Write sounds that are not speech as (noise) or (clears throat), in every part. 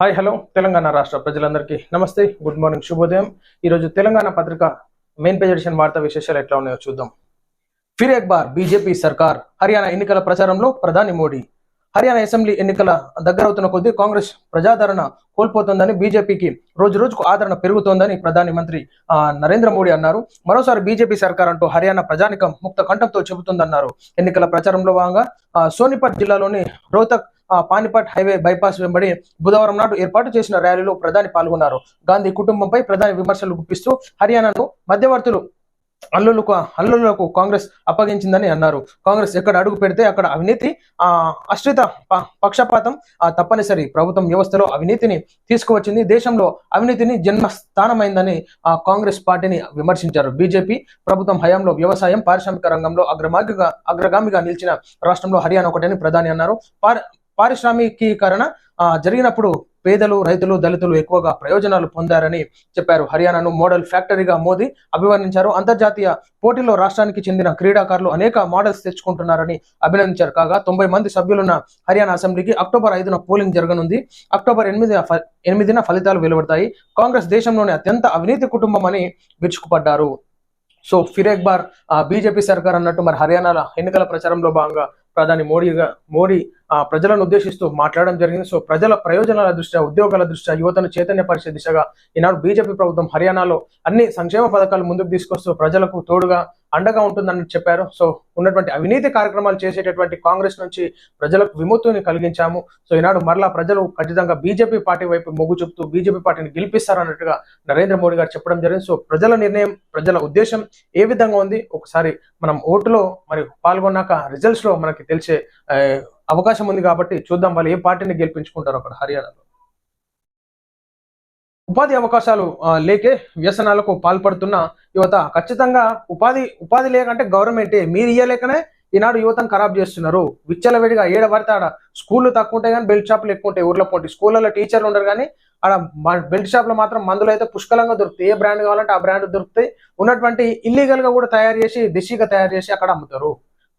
Hi hello. Telangana రాష్ట్ర ప్రజలందరికీ నమస్తే. గుడ్ మార్నింగ్ శుభోదయం. ఈరోజు తెలంగాణ పత్రిక మెయిన్ పేజ్ ఎడిషన్ వార్తా విశేషాలు ఎట్లా ఉన్నాయో చూద్దాం. ఫిర్ బార్ బీజేపీ సర్కార్ హర్యానా ఎన్నికల ప్రచారంలో ప్రధాని మోడీ. హర్యానా అసెంబ్లీ ఎన్నికల దగ్గరవుతున్న కొద్దీ కాంగ్రెస్ ప్రజాదరణ కోల్పోతోందని బీజేపీకి రోజు రోజుకు ఆదరణ పెరుగుతోందని ప్రధాని మంత్రి ఆ, నరేంద్ర మోడీ అన్నారు. మరోసారి బీజేపీ సర్కార్ అంటూ హర్యానా ప్రజానికం ముక్త కంఠంతో చెబుతుందన్నారు. ఎన్నికల ప్రచారంలో భాగంగా ఆ, సోనిపట్ జిల్లాలోని రోహతక్ పానిపట్ హైవే బైపాస్ వెంబడి బుధవారం నాడు ఏర్పాటు చేసిన ర్యాలీలో ప్రధాని పాల్గొన్నారు. గాంధీ కుటుంబంపై ప్రధాని విమర్శలు గుప్పిస్తూ హర్యానాను మధ్యవర్తులు అల్లులకు అల్లులకు కాంగ్రెస్ అప్పగించిందని అన్నారు. కాంగ్రెస్ ఎక్కడ అడుగు పెడితే అక్కడ అవినీతి ఆ అశ్రిత పక్షపాతం ఆ తప్పనిసరి ప్రభుత్వం వ్యవస్థలో అవినీతిని తీసుకువచ్చింది. దేశంలో అవినీతిని జన్మస్థానమైందని ఆ కాంగ్రెస్ పార్టీని విమర్శించారు. బీజేపీ ప్రభుత్వం హయాంలో వ్యవసాయం పారిశ్రామిక రంగంలో అగ్రమార్గిగా అగ్రగామిగా నిలిచిన రాష్ట్రంలో హర్యానా ఒకటని ప్రధాని అన్నారు. పారిశ్రామికీకరణ జరిగినప్పుడు పేదలు రైతులు దళితులు ఎక్కువగా ప్రయోజనాలు పొందారని చెప్పారు. హర్యానాను మోడల్ ఫ్యాక్టరీగా మోదీ అభివర్ణించారు. అంతర్జాతీయ పోటీలో రాష్ట్రానికి చెందిన క్రీడాకారులు అనేక మోడల్స్ తెచ్చుకుంటున్నారని అభినందించారు. కాగా తొంభై మంది సభ్యులున్న హర్యానా అసెంబ్లీకి అక్టోబర్ ఐదున పోలింగ్ జరగనుంది. అక్టోబర్ ఎనిమిది ఎనిమిదిన ఫలితాలు వెలువడతాయి. కాంగ్రెస్ దేశంలోని అత్యంత అవినీతి కుటుంబం అని విరుచుకుపడ్డారు. సో ఫిరేక్ బార్ బీజేపీ సర్కార్ అన్నట్టు మరి హర్యానాలో ఎన్నికల ప్రచారంలో భాగంగా ప్రధాని మోడీగా మోడీ ఆ, ప్రజలను ఉద్దేశిస్తూ మాట్లాడడం జరిగింది. సో ప్రజల ప్రయోజనాల దృష్ట్యా ఉద్యోగాల దృష్ట్యా యువతను చైతన్యపరిచే దిశగా ఈనాడు బీజేపీ ప్రభుత్వం హర్యానాలో అన్ని సంక్షేమ పథకాలు ముందుకు తీసుకొస్తూ ప్రజలకు తోడుగా అండగా ఉంటుందని చెప్పారు. సో ఉన్నటువంటి అవినీతి కార్యక్రమాలు చేసేటటువంటి కాంగ్రెస్ నుంచి ప్రజలకు విముక్తిని కలిగించాము. సో ఈనాడు మరలా ప్రజలు ఖచ్చితంగా బీజేపీ పార్టీ వైపు మొగ్గు చూపుతూ బీజేపీ పార్టీని గెలిపిస్తారన్నట్టుగా నరేంద్ర మోడీ గారు చెప్పడం జరిగింది. సో ప్రజల నిర్ణయం ప్రజల ఉద్దేశం ఏ విధంగా ఉంది? ఒకసారి మనం ఓటులో మరి పాల్గొన్నాక రిజల్ట్స్లో మనకి తెలిసే అవకాశం ఉంది కాబట్టి చూద్దాం. వాళ్ళు ఏ పార్టీని గెలిపించుకుంటారు అక్కడ హర్యానాలో. ఉపాధి అవకాశాలు లేకే వ్యసనాలకు పాల్పడుతున్న యువత ఖచ్చితంగా ఉపాధి ఉపాధి లేకంటే గవర్నమెంటే మీరు ఇయ్యలేకనే ఈనాడు యువతను ఖరాబ్ చేస్తున్నారు. విచ్చలవిడిగా ఏడ పడితే ఆడ స్కూళ్ళు తక్కువ ఉంటాయి కానీ బెల్ట్ షాపులు ఎక్కువ ఉంటాయి ఊర్లో పోటీ. స్కూళ్ళలో టీచర్లు ఉండరు కానీ ఆడ బెల్ట్ షాప్లో మాత్రం మందులు అయితే పుష్కలంగా దొరుకుతాయి. ఏ బ్రాండ్ కావాలంటే ఆ బ్రాండ్ దొరుకుతాయి. ఉన్నటువంటి ఇల్లీగల్గా కూడా తయారు చేసి దిశగా తయారు చేసి అక్కడ అమ్ముతారు.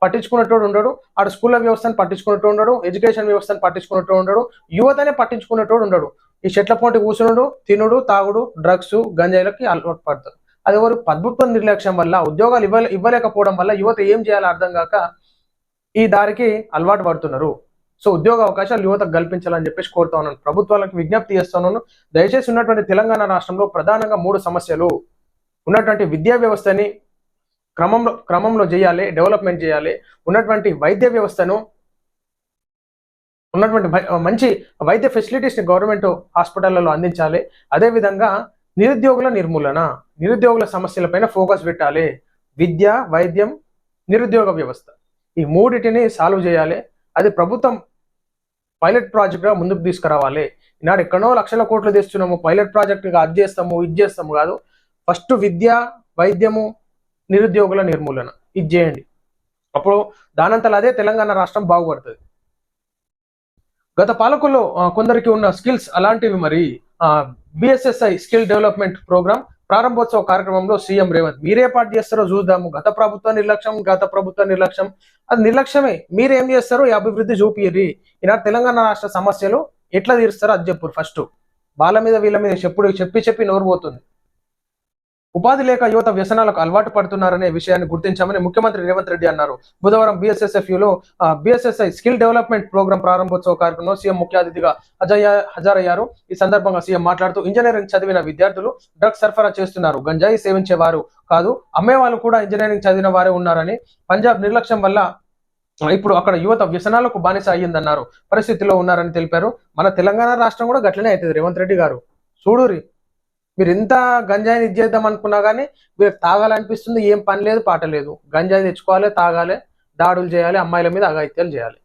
పట్టించుకున్నట్టు ఉండడు. ఆడ స్కూళ్ళ వ్యవస్థను పట్టించుకున్నట్టు ఉండడు. ఎడ్యుకేషన్ వ్యవస్థను పట్టించుకున్నట్టు ఉండడు. యువతనే పట్టించుకున్నట్టు ఉండడు. ఈ చెట్ల పొంటి కూర్చునుడు తినుడు తాగుడు డ్రగ్స్ గంజాయిలకి అలవాటు పడతారు అది ఎవరు? ప్రభుత్వ నిర్లక్ష్యం వల్ల ఉద్యోగాలు ఇవ్వ ఇవ్వలేకపోవడం వల్ల యువత ఏం చేయాలో అర్థం కాక ఈ దారికి అలవాటు పడుతున్నారు. సో ఉద్యోగ అవకాశాలు యువతకు కల్పించాలని చెప్పేసి కోరుతా ఉన్నాను. ప్రభుత్వాలకు విజ్ఞప్తి చేస్తున్నాను దయచేసి ఉన్నటువంటి తెలంగాణ రాష్ట్రంలో ప్రధానంగా మూడు సమస్యలు. ఉన్నటువంటి విద్యా వ్యవస్థని క్రమంలో క్రమంలో చేయాలి డెవలప్మెంట్ చేయాలి. ఉన్నటువంటి వైద్య వ్యవస్థను ఉన్నటువంటి మంచి వైద్య ఫెసిలిటీస్ని గవర్నమెంట్ హాస్పిటళ్ళలో అందించాలి. అదేవిధంగా నిరుద్యోగుల నిర్మూలన నిరుద్యోగుల సమస్యలపైన ఫోకస్ పెట్టాలి. విద్య వైద్యం నిరుద్యోగ వ్యవస్థ ఈ మూడిటిని సాల్వ్ చేయాలి. అది ప్రభుత్వం పైలట్ ప్రాజెక్ట్గా ముందుకు తీసుకురావాలి. ఈనాడు ఎక్కడో లక్షల కోట్లు తెస్తున్నాము. పైలట్ ప్రాజెక్టుగా అది చేస్తాము ఇది చేస్తాము కాదు. ఫస్ట్ విద్య వైద్యము నిరుద్యోగుల నిర్మూలన. ఇది చేయండి. అప్పుడు దానంతలో అదే తెలంగాణ రాష్ట్రం బాగుపడుతుంది. గత పాలకుల్లో కొందరికి ఉన్న స్కిల్స్ అలాంటివి మరి బిఎస్ఎస్ఐ స్కిల్ డెవలప్మెంట్ ప్రోగ్రామ్ ప్రారంభోత్సవ కార్యక్రమంలో సీఎం రేవంత్. మీరే పాటు చేస్తారో చూద్దాము. గత ప్రభుత్వ నిర్లక్ష్యం గత ప్రభుత్వ నిర్లక్ష్యం. అది నిర్లక్ష్యమే. మీరేం చేస్తారో ఈ అభివృద్ధి చూపియరి ఈనాడు తెలంగాణ రాష్ట్ర సమస్యలు ఎట్లా తీరుస్తారో అది చెప్పు ఫస్ట్. వాళ్ళ మీద వీళ్ళ మీద చెప్పుడు చెప్పి చెప్పి నోరు పోతుంది. ఉపాధి లేక యువత వ్యసనాలకు అలవాటు పడుతున్నారనే విషయాన్ని గుర్తించామని ముఖ్యమంత్రి రేవంత్ రెడ్డి అన్నారు. బుధవారం బిఎస్ఎస్ఎఫ్లో బీఎస్ఎస్ఐ స్కిల్ డెవలప్మెంట్ ప్రోగ్రాం ప్రారంభోత్సవ కార్యక్రమంలో సీఎం ముఖ్య అతిథిగా హాజరయ్యారు. ఈ సందర్భంగా సీఎం మాట్లాడుతూ ఇంజనీరింగ్ చదివిన విద్యార్థులు డ్రగ్స్ సరఫరా చేస్తున్నారు. గంజాయి సేవించేవారు కాదు అమ్మేవాళ్ళు కూడా ఇంజనీరింగ్ చదివిన వారే ఉన్నారని పంజాబ్ నిర్లక్ష్యం వల్ల ఇప్పుడు అక్కడ యువత వ్యసనాలకు బానిస అయ్యిందన్నారు. పరిస్థితిలో ఉన్నారని తెలిపారు. మన తెలంగాణ రాష్ట్రం కూడా గట్లనే అవుతుంది రేవంత్ రెడ్డి గారు. చూడురి మీరు ఎంత గంజాయిని ఇది చేద్దాం అనుకున్నా కానీ మీరు తాగాలనిపిస్తుంది ఏం పని లేదు పాట లేదు. గంజాయి తెచ్చుకోవాలి తాగాలి దాడులు చేయాలి అమ్మాయిల మీద అగాయిత్యాలు చేయాలి.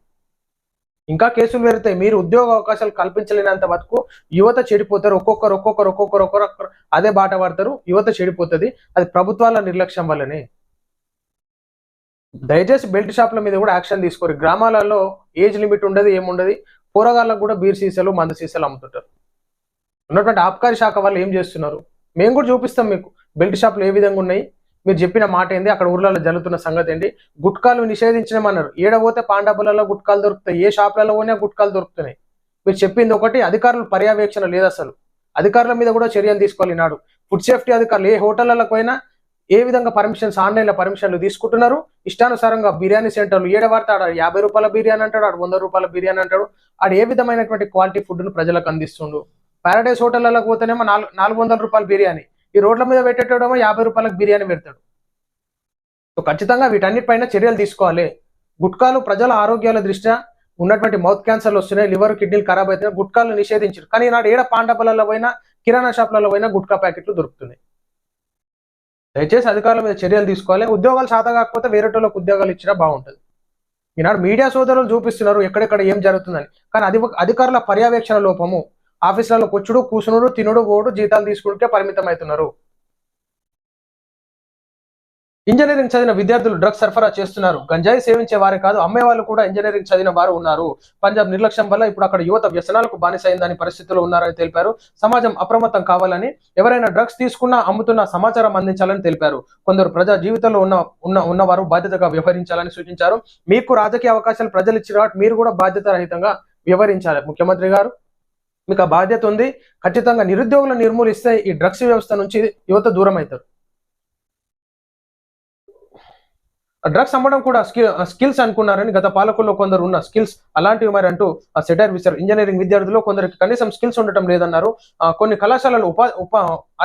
ఇంకా కేసులు పెరుగుతాయి. మీరు ఉద్యోగ అవకాశాలు కల్పించలేనంత వరకు యువత చెడిపోతారు. ఒక్కొక్కరు ఒక్కొక్కరు ఒక్కొక్కరు ఒక్కొక్కరు అదే బాట పడతారు. యువత చెడిపోతుంది. అది ప్రభుత్వాల నిర్లక్ష్యం వల్లనే. దయచేసి బెల్ట్ షాప్ల మీద కూడా యాక్షన్ తీసుకోరు. గ్రామాలలో ఏజ్ లిమిట్ ఉండదు ఏముండదు. పోరగాళ్ళకు కూడా బీర్ సీసాలు మందు సీసాలు అమ్ముతుంటారు. ఉన్నటువంటి ఆబ్కారీ శాఖ వాళ్ళు ఏం చేస్తున్నారు? మేము కూడా చూపిస్తాం మీకు. బెల్ట్ షాప్లు ఏ విధంగా ఉన్నాయి? మీరు చెప్పిన మాట ఏంది? అక్కడ ఊర్లలో జరుగుతున్న సంగతి ఏంటి గుట్కాలు నిషేధించమన్నారు. ఏడబోతే పాండాపులలో గుట్కాలు దొరుకుతాయి. ఏ షాపులలో గుట్కాలు దొరుకుతున్నాయి. మీరు చెప్పింది ఒకటి అధికారులు పర్యవేక్షణ లేదు అసలు. అధికారుల మీద కూడా చర్యలు తీసుకోవాలి నాడు ఫుడ్ సేఫ్టీ అధికారులు ఏ హోటళ్ళకు పోయినా ఏ విధంగా పర్మిషన్స్ ఆన్లైన్లో పర్మిషన్లు తీసుకుంటున్నారు? ఇష్టానుసారంగా బిర్యానీ సెంటర్లు. ఏడవాడితే ఆడ యాభై రూపాయల బిర్యానీ అంటాడు ఆడు వంద రూపాయల బిర్యానీ అంటాడు. ఆడ ఏ విధమైనటువంటి క్వాలిటీ ఫుడ్ను ప్రజలకు అందిస్తుండు పారాడైస్ హోటళ్ళకు పోతేనేమో నాలుగు నాలుగు వందల రూపాయలు బిర్యానీ. ఈ రోడ్ల మీద పెట్టేటోడేమో యాభై రూపాయలకు బిర్యానీ పెడతాడు. సో ఖచ్చితంగా వీటన్నిటిపైన చర్యలు తీసుకోవాలి. గుట్కాలు ప్రజల ఆరోగ్యాల దృష్ట్యా ఉన్నటువంటి మౌత్ క్యాన్సర్లు వస్తున్నాయి లివర్ కిడ్నీలు ఖరాబ్ అవుతున్నాయి గుట్కాలు నిషేధించారు. కానీ నాడు ఏడ పాండపలలో పోయినా కిరాణా షాపులలో పోయినా గుట్కా ప్యాకెట్లు దొరుకుతున్నాయి. దయచేసి అధికారుల మీద చర్యలు తీసుకోవాలి. ఉద్యోగాలు సాధ కాకపోతే వేరేటోళ్ళకి ఉద్యోగాలు ఇచ్చినా బాగుంటుంది. ఈనాడు మీడియా సోదరులు చూపిస్తున్నారు ఎక్కడెక్కడ ఏం జరుగుతుందని. కానీ అది అధికారుల పర్యవేక్షణ లోపము ఆఫీసులలో కూర్చుడు కూసునుడు తినుడు పోడు జీతాలు తీసుకుంటే పరిమితం అవుతున్నారు ఇంజనీరింగ్ చదివిన విద్యార్థులు డ్రగ్స్ సరఫరా చేస్తున్నారు. గంజాయి సేవించే వారే కాదు అమ్మే వాళ్ళు కూడా ఇంజనీరింగ్ చదివిన వారు ఉన్నారు. పంజాబ్ నిర్లక్ష్యం వల్ల ఇప్పుడు అక్కడ యువత వ్యసనాలకు బానిసైందని పరిస్థితుల్లో ఉన్నారని తెలిపారు. సమాజం అప్రమత్తం కావాలని ఎవరైనా డ్రగ్స్ తీసుకున్నా అమ్ముతున్నా సమాచారం అందించాలని తెలిపారు. కొందరు ప్రజా జీవితంలో ఉన్న ఉన్న ఉన్నవారు బాధ్యతగా వ్యవహరించాలని సూచించారు. మీకు రాజకీయ అవకాశాలు ప్రజలు ఇచ్చిన మీరు కూడా బాధ్యత రహితంగా వ్యవహరించాలి. ముఖ్యమంత్రి గారు మీకు ఆ బాధ్యత ఉంది. ఖచ్చితంగా నిరుద్యోగులను నిర్మూలిస్తే ఈ డ్రగ్స్ వ్యవస్థ నుంచి యువత దూరం అవుతారు డ్రగ్స్ అమ్మడం కూడా స్కిల్ స్కిల్స్ అనుకున్నారని గత పాలకుల్లో కొందరు ఉన్న స్కిల్స్ అలాంటివి మరి అంటూ సెటైర్ విసారు ఇంజనీరింగ్ విద్యార్థులు కొందరికి కనీసం స్కిల్స్ ఉండటం లేదన్నారు. కొన్ని కళాశాలలు ఉపా ఉప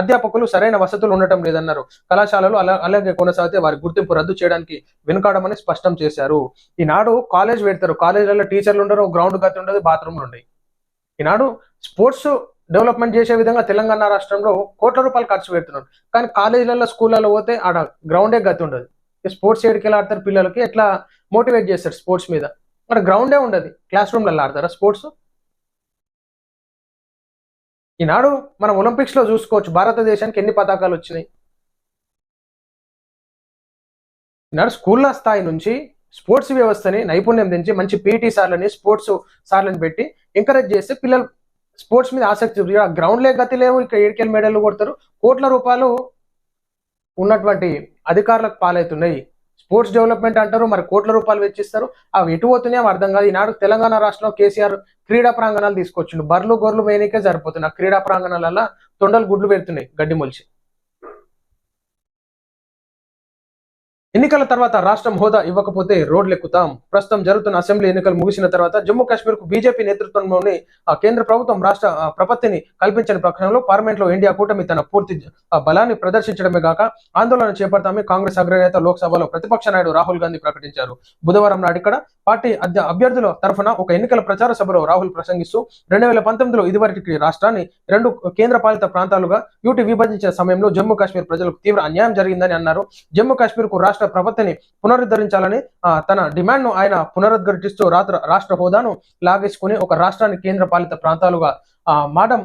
అధ్యాపకులు సరైన వసతులు ఉండటం లేదన్నారు. కళాశాలలు అలా అలాగే కొనసాగితే వారి గుర్తింపు రద్దు చేయడానికి వెనుకాడమని స్పష్టం చేశారు. ఈనాడు కాలేజ్ పెడతారు. కాలేజీలలో టీచర్లు ఉండరు గ్రౌండ్ గతి ఉండదు బాత్రూమ్లు ఉన్నాయి ఈనాడు స్పోర్ట్స్ డెవలప్మెంట్ చేసే విధంగా తెలంగాణ రాష్ట్రంలో కోట్ల రూపాయలు ఖర్చు పెడుతున్నారు. కానీ కాలేజీలలో స్కూళ్ళలో పోతే ఆడ గ్రౌండే గతి ఉండదు. స్పోర్ట్స్ ఏడికి ఎలా ఆడతారు పిల్లలకి? ఎట్లా మోటివేట్ చేస్తారు స్పోర్ట్స్ మీద? మరి గ్రౌండే ఉండదు. క్లాస్ రూమ్లలో ఆడతారా స్పోర్ట్స్? ఈనాడు మనం ఒలింపిక్స్లో చూసుకోవచ్చు. భారతదేశానికి ఎన్ని పతాకాలు వచ్చినాయి? ఈనాడు స్కూళ్ళ స్థాయి నుంచి స్పోర్ట్స్ వ్యవస్థని నైపుణ్యం తెంచి మంచి పీటీ సార్లని స్పోర్ట్స్ సార్లని పెట్టి ఎంకరేజ్ చేస్తే పిల్లలు స్పోర్ట్స్ మీద ఆసక్తి గ్రౌండ్ లే గతి లేవు ఇక్కడ ఏడికెళ్ళి మెడల్ కొడతారు. కోట్ల రూపాయలు ఉన్నటువంటి అధికారులకు పాలవుతున్నాయి. స్పోర్ట్స్ డెవలప్మెంట్ అంటారు మరి కోట్ల రూపాయలు వెచ్చిస్తారు. అవి ఎటు పోతున్నాయో అర్థం కాదు. ఈనాడు తెలంగాణ రాష్ట్రంలో కేసీఆర్ క్రీడా ప్రాంగణాలు తీసుకొచ్చిండు. బర్లు గొర్రెలు మేనికే సరిపోతున్నాయి. ఆ క్రీడా ప్రాంగణాలలో తొండలు గుడ్లు పెడుతున్నాయి గడ్డి మొలిచి. ఎన్నికల తర్వాత రాష్ట్రం హోదా ఇవ్వకపోతే రోడ్లు ఎక్కుతాం ప్రస్తుతం జరుగుతున్న అసెంబ్లీ ఎన్నికలు ముగిసిన తర్వాత జమ్మూ కాశ్మీర్కు బీజేపీ నేతృత్వంలోని కేంద్ర ప్రభుత్వం రాష్ట్ర ప్రపత్తిని కల్పించిన ప్రకటనలో పార్లమెంట్లో ఇండియా కూటమి తన పూర్తి బలాన్ని ప్రదర్శించడమే కాక ఆందోళన చేపడతామని కాంగ్రెస్ అగ్రనేత లోక్సభలో ప్రతిపక్ష నాయుడు రాహుల్ గాంధీ ప్రకటించారు. బుధవారం నాడు ఇక్కడ పార్టీ అధ్య- అభ్యర్థుల తరఫున ఒక ఎన్నికల ప్రచార సభలో రాహుల్ ప్రసంగిస్తూ రెండు వేల పంతొమ్మిదిలో ఇదివరకు రాష్ట్రాన్ని రెండు కేంద్ర పాలిత ప్రాంతాలుగా యూటీ విభజించిన సమయంలో జమ్మూ కాశ్మీర్ ప్రజలకు తీవ్ర అన్యాయం జరిగిందని అన్నారు. జమ్మూ కాశ్మీర్కు రాష్ట్ర ప్రపత్తిని పునరుద్ధరించాలని తన డిమాండ్ను ఆయన పునరుద్ధరిస్తూ రాత్ర రాష్ట్ర హోదాను లాగేసుకుని ఒక రాష్ట్రాన్ని కేంద్ర పాలిత ప్రాంతాలుగా ఆ, మాడం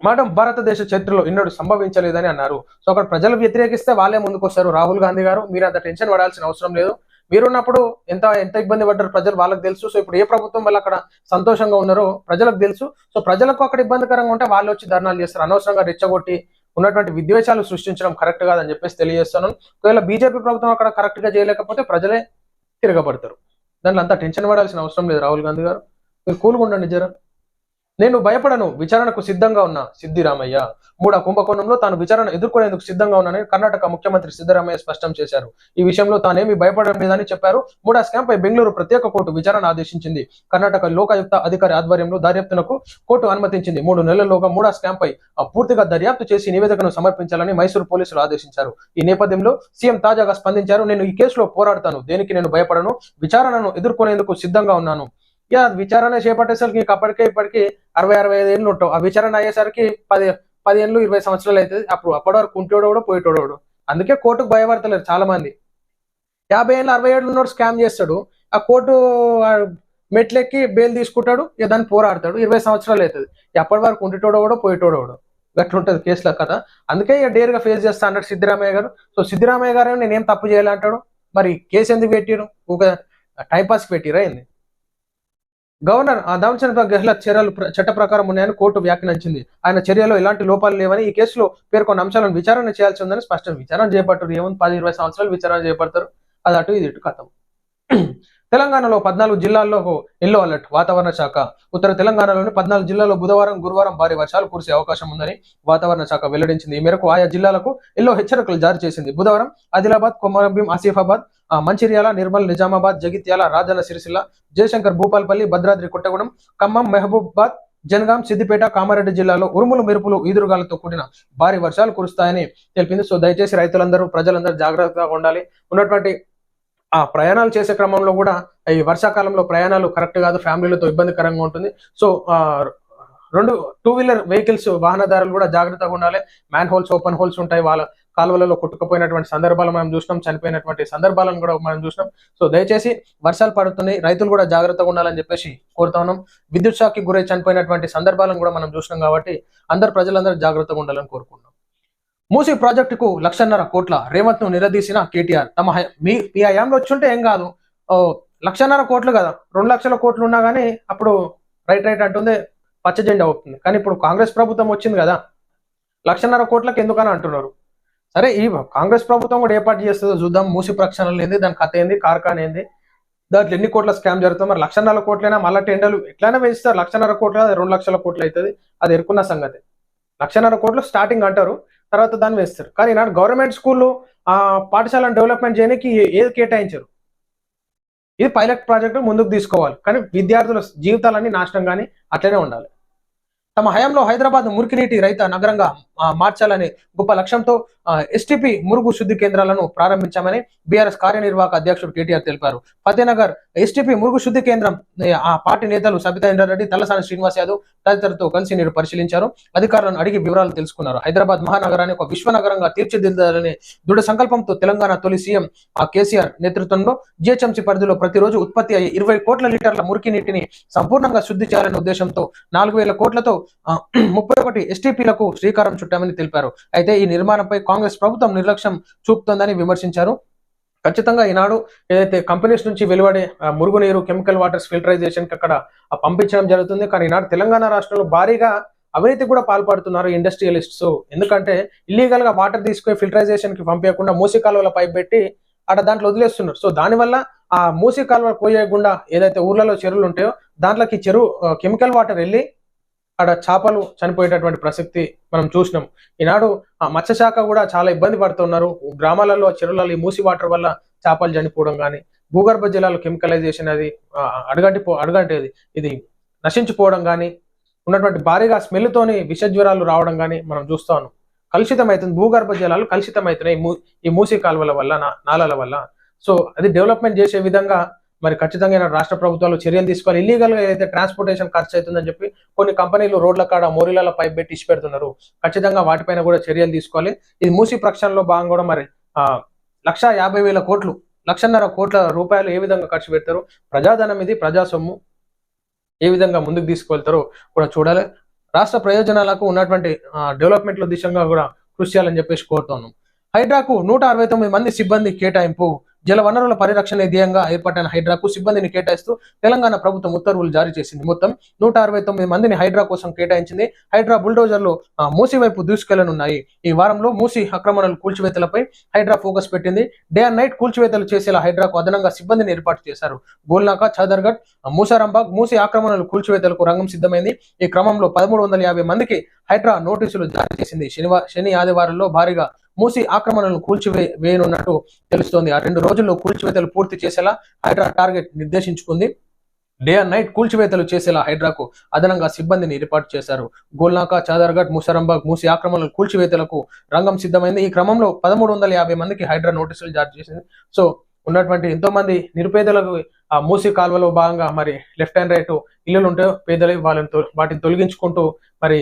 మేడం భారతదేశ చరిత్రలో ఇన్నడు సంభవించలేదని అన్నారు. సో అక్కడ ప్రజలు వ్యతిరేకిస్తే వాళ్ళే ముందుకు వస్తారు రాహుల్ గాంధీ గారు మీరు అంత టెన్షన్ పడాల్సిన అవసరం లేదు. మీరున్నప్పుడు ఎంత ఎంత ఇబ్బంది పడ్డారు ప్రజలు వాళ్ళకి తెలుసు. సో ఇప్పుడు ఏ ప్రభుత్వం వల్ల అక్కడ సంతోషంగా ఉన్నారో ప్రజలకు తెలుసు. సో ప్రజలకు అక్కడ ఇబ్బందికరంగా ఉంటే వాళ్ళు వచ్చి ధర్నాలు చేస్తారు. అనవసరంగా రెచ్చగొట్టి ఉన్నటువంటి విద్వేషాలు సృష్టించడం కరెక్ట్ కాదని చెప్పేసి తెలియజేస్తున్నాను ఒకవేళ బీజేపీ ప్రభుత్వం అక్కడ కరెక్ట్గా చేయలేకపోతే ప్రజలే తిరగబడతారు. దాంట్లో అంతా టెన్షన్ పడాల్సిన అవసరం లేదు రాహుల్ గాంధీ గారు. మీరు కూల్గా ఉండండి జర. నేను భయపడను విచారణకు సిద్ధంగా ఉన్నా సిద్దిరామయ్య మూడ కుంభకోణంలో తాను విచారణ ఎదుర్కొనేందుకు సిద్ధంగా ఉన్నానని కర్ణాటక ముఖ్యమంత్రి సిద్ధరామయ్య స్పష్టం చేశారు. ఈ విషయంలో తానేమి భయపడడం లేదని చెప్పారు. మూడా స్కామ్ పై బెంగళూరు ప్రత్యేక కోర్టు విచారణ ఆదేశించింది. కర్ణాటక లోకాయుక్త అధికారి ఆధ్వర్యంలో దర్యాప్తునకు కోర్టు అనుమతించింది. మూడు నెలల్లోగా మూడా స్కామ్ పై ఆ, పూర్తిగా దర్యాప్తు చేసి నివేదికను సమర్పించాలని మైసూరు పోలీసులు ఆదేశించారు. ఈ నేపథ్యంలో సీఎం తాజాగా స్పందించారు నేను ఈ కేసులో పోరాడతాను. దేనికి నేను భయపడను? విచారణను ఎదుర్కొనేందుకు సిద్ధంగా ఉన్నాను. ఇక విచారణ చేపట్టేసరికి నీకు అప్పటికే ఇప్పటికి అరవై అరవై ఐదు ఏళ్ళు ఉంటావు. ఆ విచారణ అయ్యేసరికి పది పది ఏళ్ళు ఇరవై సంవత్సరాలు అవుతుంది. అప్పుడు అప్పటి వరకు ఉంటోడు కూడా పోయేటోడు కూడా. అందుకే కోర్టుకు భయపడతలేరు చాలా మంది యాభై ఏళ్ళు అరవై ఏళ్ళు ఉన్నోడు స్కామ్ చేస్తాడు. ఆ కోర్టు మెట్లెక్కి బెయిల్ తీసుకుంటాడు. ఇక దాన్ని పోరాడతాడు. ఇరవై సంవత్సరాలు అవుతుంది. అప్పటి వరకు ఉంటేటోడో కూడా పోయేటోడో కూడా ఉంటుంది కేసుల కథ. అందుకే ఇక డేర్గా ఫేస్ చేస్తా అన్నాడు సిద్ధరామయ్య గారు. సో సిద్ధరామయ్య గారు నేనేం తప్పు చేయాలంటాడు? మరి కేసు ఎందుకు పెట్టారు ఒక టైంపాస్కి పెట్టిరా ఏంది? గవర్నర్ ఆ దామచంద్ర గెహ్లట్ చర్యలు చట్ట ప్రకారం ఉన్నాయని కోర్టు వ్యాఖ్యానించింది. ఆయన చర్యలో ఎలాంటి లోపాలు లేవని ఈ కేసులో పేర్కొన్న అంశాలను విచారణ చేయాల్సి ఉందని స్పష్టం. విచారణ చేపట్టారు. ఏముంది? పది ఇరవై సంవత్సరాలు విచారణ చేపడతారు. అది అటు ఇది ఇటు కథం. తెలంగాణలో పద్నాలుగు జిల్లాల్లో ఎల్లో అలర్ట్ వాతావరణ శాఖ. ఉత్తర తెలంగాణలోని పద్నాలుగు జిల్లాల్లో బుధవారం గురువారం భారీ వర్షాలు కురిసే అవకాశం ఉందని వాతావరణ శాఖ వెల్లడించింది. ఈ మేరకు ఆయా జిల్లాలకు ఎల్లో హెచ్చరికలు జారీ చేసింది. బుధవారం ఆదిలాబాద్ కొమరంభీం ఆసిఫాబాద్ మంచిర్యాల నిర్మల్ నిజామాబాద్ జగిత్యాల రాజన్న సిరిసిల్ల జయశంకర్ భూపాల్పల్లి భద్రాద్రి కొట్టగూడెం ఖమ్మం మహబూబాబాద్ జనగాం సిద్దిపేట కామారెడ్డి జిల్లాలో ఉరుములు మెరుపులు ఈదురుగాలతో కూడిన భారీ వర్షాలు కురుస్తాయని తెలిపింది. సో దయచేసి రైతులందరూ ప్రజలందరూ జాగ్రత్తగా ఉండాలి. ఉన్నటువంటి ఆ ప్రయాణాలు చేసే క్రమంలో కూడా ఈ వర్షాకాలంలో ప్రయాణాలు కరెక్ట్ కాదు ఫ్యామిలీలతో ఇబ్బందికరంగా ఉంటుంది. సో రెండు టూ వీలర్ వెహికల్స్ వాహనదారులు కూడా జాగ్రత్తగా ఉండాలి. మ్యాన్ హోల్స్ ఓపెన్ హోల్స్ ఉంటాయి. వాళ్ళ కాలువలలో కొట్టుకుపోయినటువంటి సందర్భాలు మనం చూసినాం. చనిపోయినటువంటి సందర్భాలను కూడా మనం చూసినాం. సో దయచేసి వర్షాలు పడుతున్నాయి. రైతులు కూడా జాగ్రత్తగా ఉండాలని చెప్పేసి కోరుతా ఉన్నాం. విద్యుత్ షాక్కి గురై చనిపోయినటువంటి సందర్భాలను కూడా మనం చూసినాం కాబట్టి అందరు ప్రజలందరూ జాగ్రత్తగా ఉండాలని కోరుకుంటున్నాం. మూసీ ప్రాజెక్టుకు లక్షన్నర కోట్ల రేవంత్ను నిలదీసిన కేటీఆర్. తమ మీ మీ హయాంలో వచ్చుంటే ఏం కాదు. ఓ లక్షన్నర కోట్లు కదా. రెండు లక్షల కోట్లు ఉన్నా కానీ అప్పుడు రైట్ రైట్ అంటుంది పచ్చ జెండా అవుతుంది కానీ ఇప్పుడు కాంగ్రెస్ ప్రభుత్వం వచ్చింది కదా. లక్షన్నర కోట్లకు ఎందుకని అంటున్నారు? సరే ఈ కాంగ్రెస్ ప్రభుత్వం కూడా ఏర్పాటు చేస్తుందో చూద్దాం. మూసి ప్రక్షాళనలు ఏంది? దాని కథ ఏంది? కార్ఖాన ఏంది? దాంట్లో ఎన్ని కోట్ల స్కామ్ జరుగుతుంది. మరి లక్షన్నర కోట్లైనా మళ్ళీ టెండర్లు ఎట్లయినా వేస్తారు లక్షన్నర కోట్లు రెండు లక్షల కోట్లు అవుతుంది అది ఎరుకున్న సంగతి. లక్షన్నర కోట్లు స్టార్టింగ్ అంటారు. తర్వాత దాన్ని వేస్తారు. కానీ ఈనాడు గవర్నమెంట్ స్కూల్లో పాఠశాలను డెవలప్మెంట్ చేయడానికి ఏది కేటాయించారు? ఇది పైలట్ ప్రాజెక్టు ముందుకు తీసుకోవాలి. కానీ విద్యార్థుల జీవితాలన్నీ నాశనం కానీ అట్లనే ఉండాలి. తమ హయాంలో హైదరాబాద్ మురికి నీటి రైత నగరంగా మార్చాలని గొప్ప లక్ష్యంతో ఎస్టిపి మురుగు శుద్ధి కేంద్రాలను ప్రారంభించామని బీఆర్ఎస్ కార్యనిర్వాహక అధ్యక్షుడు కేటీఆర్ తెలిపారు. ఫతేనగర్ ఎస్టిపి మురుగు శుద్ధి కేంద్రం ఆ పార్టీ నేతలు సబితా ఇంద్రారెడ్డి తలసాని శ్రీనివాస్ యాదవ్ తదితరులతో కలిసి నేడు పరిశీలించారు. అధికారులను అడిగి వివరాలు తెలుసుకున్నారు. హైదరాబాద్ మహానగరాన్ని ఒక విశ్వనగరంగా తీర్చిదిద్దాలనే దృఢ సంకల్పంతో తెలంగాణ తొలి సీఎం ఆ కేసీఆర్ నేతృత్వంలో జిహెచ్ఎంసీ పరిధిలో ప్రతిరోజు ఉత్పత్తి అయ్యే ఇరవై కోట్ల లీటర్ల మురికి నీటిని సంపూర్ణంగా శుద్ధి చేయాలనే ఉద్దేశంతో నాలుగు వేల కోట్లతో ముప్పై ఒకటి ఎస్టీపీలకు శ్రీకారం చుట్టామని తెలిపారు. అయితే ఈ నిర్మాణంపై కాంగ్రెస్ ప్రభుత్వం నిర్లక్ష్యం చూపుతోందని విమర్శించారు. ఖచ్చితంగా ఈనాడు ఏదైతే కంపెనీస్ నుంచి వెలువడే మురుగునీరు కెమికల్ వాటర్స్ ఫిల్టరైజేషన్కి అక్కడ పంపించడం జరుగుతుంది. కానీ ఈనాడు తెలంగాణ రాష్ట్రంలో భారీగా అవినీతి కూడా పాల్పడుతున్నారు ఇండస్ట్రియలిస్ట్స్. ఎందుకంటే ఇల్లీగల్గా వాటర్ తీసుకుని ఫిల్టరైజేషన్కి పంపించకుండా మూసి కాలువల పైప్ పెట్టి అక్కడ దాంట్లో వదిలేస్తున్నారు. సో దానివల్ల ఆ మూసి కాలువ పోయేయకుండా ఏదైతే ఊర్లలో చెరువులు ఉంటాయో దాంట్లోకి చెరువు కెమికల్ వాటర్ వెళ్ళి అక్కడ చేపలు చనిపోయేటటువంటి ప్రసక్తి మనం చూసినాం. ఈనాడు ఆ మత్స్యశాఖ కూడా చాలా ఇబ్బంది పడుతున్నారు. గ్రామాలలో చెరువులలో ఈ మూసి వాటర్ వల్ల చేపలు చనిపోవడం కానీ భూగర్భ జలాలు కెమికలైజేషన్ అది అడగంటి అడుగంటి పో ఇది నశించిపోవడం కానీ ఉన్నటువంటి భారీగా స్మెల్ తోని విష జ్వరాలు రావడం కానీ మనం చూస్తాను కలుషితమవుతుంది కలుషితం అవుతుంది భూగర్భ జలాలు కలుషితం అవుతున్నాయి ఈ మూ- ఈ మూసి కాలువల వల్ల నా- నాలాల వల్ల. సో అది డెవలప్మెంట్ చేసే విధంగా మరి ఖచ్చితంగా రాష్ట్ర ప్రభుత్వాలు చర్యలు తీసుకోవాలి. ఇల్లీగల్గా ఏదైతే ట్రాన్స్పోర్టేషన్ ఖర్చు అవుతుందని చెప్పి కొన్ని కంపెనీలు రోడ్ల కాడ మోరీల పైప్ పెట్టి ఇచ్చి పెడుతున్నారు. ఖచ్చితంగా వాటిపైన కూడా చర్యలు తీసుకోవాలి. ఇది మూసి ప్రక్షాళనలో భాగంగా కూడా మరి లక్షా లక్ష యాభై వేల కోట్లు లక్షన్నర కోట్ల రూపాయలు ఏ విధంగా ఖర్చు పెడతారు ప్రజాధనం ఇది ప్రజా సొమ్ము ఏ విధంగా ముందుకు తీసుకువెళ్తారో కూడా చూడాలి. రాష్ట్ర ప్రయోజనాలకు ఉన్నటువంటి డెవలప్మెంట్ల దిశగా కూడా కృషి చేయాలని చెప్పేసి కోరుతున్నాం. హైడ్రాకు నూట అరవై తొమ్మిది మంది సిబ్బంది కేటాయింపు జల వనరుల పరిరక్షణ ధ్యేయంగా ఏర్పాటైన హైడ్రాకు సిబ్బందిని కేటాయిస్తూ తెలంగాణ ప్రభుత్వం ఉత్తర్వులు జారీ చేసింది. మొత్తం నూట అరవై తొమ్మిది మందిని హైడ్రా కోసం కేటాయించింది. హైడ్రా బుల్డోజర్లు ఆ, మూసి వైపు దూసుకెళ్ళనున్నాయి. ఈ వారంలో మూసి ఆక్రమణలు కూల్చివేతలపై హైడ్రా ఫోకస్ పెట్టింది. డే అండ్ నైట్ కూల్చివేతలు చేసేలా హైడ్రాకు అదనంగా సిబ్బందిని ఏర్పాటు చేశారు. గోల్నాక చాదర్గఢ్ మూసారాంబాగ్ మూసి ఆక్రమణలు కూల్చివేతలకు రంగం సిద్ధమైంది. ఈ క్రమంలో పదమూడు వందల యాభై మందికి హైడ్రా నోటీసులు జారీ చేసింది. శనివారం శని ఆదివారంలో భారీగా మూసి ఆక్రమణలను కూల్చివే వేయనున్నట్టు తెలుస్తోంది. ఆ రెండు రోజుల్లో కూల్చివేతలు పూర్తి చేసేలా హైడ్రా టార్గెట్ నిర్దేశించుకుంది. డే అండ్ నైట్ కూల్చివేతలు చేసేలా హైడ్రాకు అదనంగా సిబ్బందిని ఏర్పాటు చేశారు. గోల్నాకా చాదర్ఘట్ ముసరంబాగ్ మూసి ఆక్రమణలు కూల్చివేతలకు రంగం సిద్ధమైంది. ఈ క్రమంలో పదమూడు వందల యాభై మందికి హైడ్రా నోటీసులు జారీ చేసింది. సో ఉన్నటువంటి ఎంతో మంది నిరుపేదలకు ఆ మూసి కాలువలో భాగంగా మరి లెఫ్ట్ అండ్ రైట్ ఇల్లులు ఉంటే పేదలు వాళ్ళని వాటిని తొలగించుకుంటూ మరి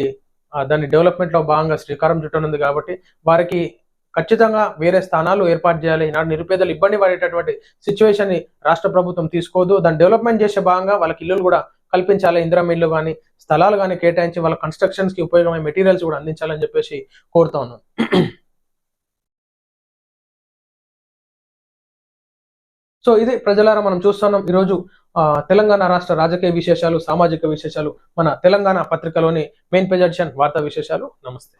దాని దాన్ని డెవలప్మెంట్లో భాగంగా శ్రీకారం చుట్టనుంది కాబట్టి వారికి ఖచ్చితంగా వేరే స్థానాలు ఏర్పాటు చేయాలి. ఈనాడు నిరుపేదలు ఇబ్బంది పడేటటువంటి సిచ్యువేషన్ని రాష్ట్ర ప్రభుత్వం తీసుకోదు. దాన్ని డెవలప్మెంట్ చేసే భాగంగా వాళ్ళకి ఇల్లులు కూడా కల్పించాలి. ఇందిరా మిల్లు కానీ స్థలాలు కానీ కేటాయించి వాళ్ళ కన్స్ట్రక్షన్స్కి ఉపయోగమైన మెటీరియల్స్ కూడా అందించాలని చెప్పేసి కోరుతా ఉన్నాను. (clears throat) సో ఇది ప్రజలారా మనం చూస్తున్నాం. ఈరోజు ఆ, తెలంగాణ రాష్ట్ర రాజకీయ విశేషాలు సామాజిక విశేషాలు మన తెలంగాణ పత్రికలోని మెయిన్ పేజ్ ఎడిషన్ వార్తా విశేషాలు. నమస్తే.